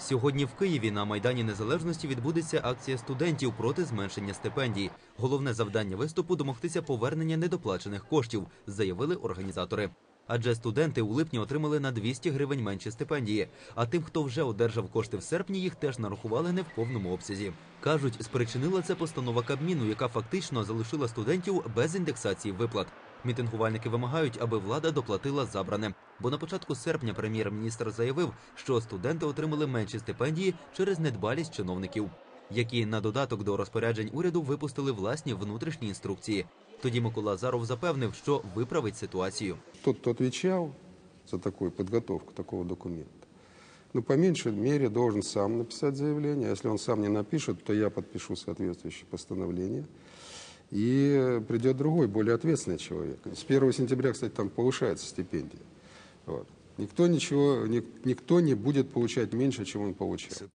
Сьогодні в Києві на Майдані Незалежності відбудеться акція студентів проти зменшення стипендій. Головне завдання виступу домогтися повернення недоплачених коштів, заявили організатори. Адже студенти у липні отримали на 200 гривень менше стипендії. А тим, хто вже одержав кошти в серпні, їх теж нарахували не в повному обсязі. Кажуть, спричинила це постанова Кабміну, яка фактично залишила студентів без індексації виплат. Мітингувальники вимагають, аби влада доплатила забране. Бо на початку серпня прем'єр-міністр заявив, що студенти отримали менші стипендії через недбалість чиновників, які на додаток до розпоряджень уряду випустили власні внутрішні інструкції. Тоді Микола Азаров запевнив, що виправить ситуацію. Тот, кто отвечал за такую подготовку такого документа, ну, по меньшей мере, должен сам написать заявление. А Если он сам не напишет, то я подпишу соответствующее постановление И э, придет другой, более ответственный человек. С 1 сентября, кстати, там повышается стипендия. Вот. Никто, ничего, ни- никто не будет получать меньше, чем он получал.